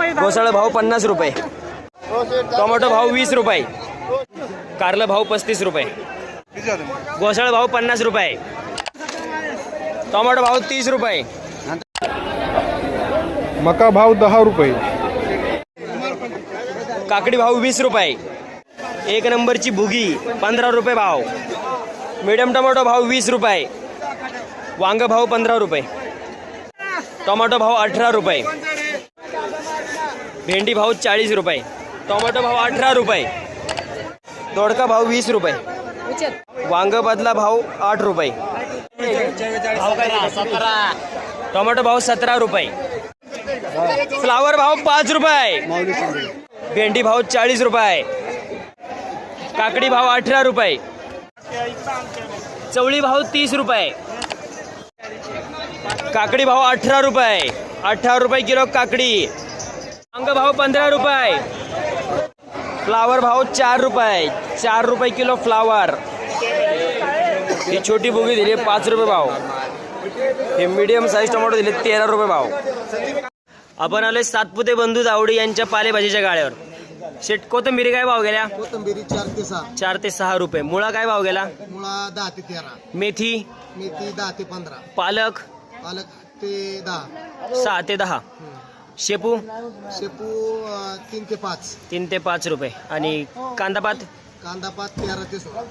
घोसाळ भाव पन्नास रुपये. टोमॅटो भाव वीस रुपये. कारलं भाव पस्तीस रुपये. घोसाळ भाव पन्नास रुपये. टोमॅटो भाव तीस रुपये. मका भाव दहा रुपये. काकडी भाव वीस रुपये. एक नंबरची भुगी पंधरा रुपये भाव. मिडियम टोमॅटो भाव वीस रुपये. वांग भाव पंधरा रुपये. टोमॅटो भाव अठरा रुपये. भेंडी भाव चाळीस रुपये. टोमॅटो भाव अठरा रुपये. दोडका भाव वीस रुपये. वांग बदला भाव आठ रुपये. टोमॅटो भाव सतरा रुपये. फ्लावर भाव पाच रुपये. भेंडी भाव चाळीस रुपये. काकडी भाव अठरा रुपये. चवळी भाव तीस रुपये. काकडी भाव अठरा रुपये. अठरा रुपये किलो काकडी. वांग भाव पंधरा रुपये. फ्लावर भाव चार रुपये. चार रुपये किलो फ्लावर ही छोटी बुगी दिली पाच रुपये भाव. हे मीडियम साईज टोमॅटो दिले तेरा रुपये भाव. आपण आलोय सातपुते बंधू दावडी यांच्या पालेभाजीच्या गाड्यावर. शेट कोथंबिरी काय भाव गेल्या? कोथंबिरी चार ते सहा. चार ते सहा रुपये. मुळा काय भाव गेला? मुळा दहा ते तेरा. मेथी? मेथी दहा ते पंधरा. पालक? पालक ते दहा. सहा ते दहा. शेपू? शेपू अं, तीन ते पाच. तीन ते पाच रुपये. आणि कांदापात कांदा पात तेरा ते सोळा.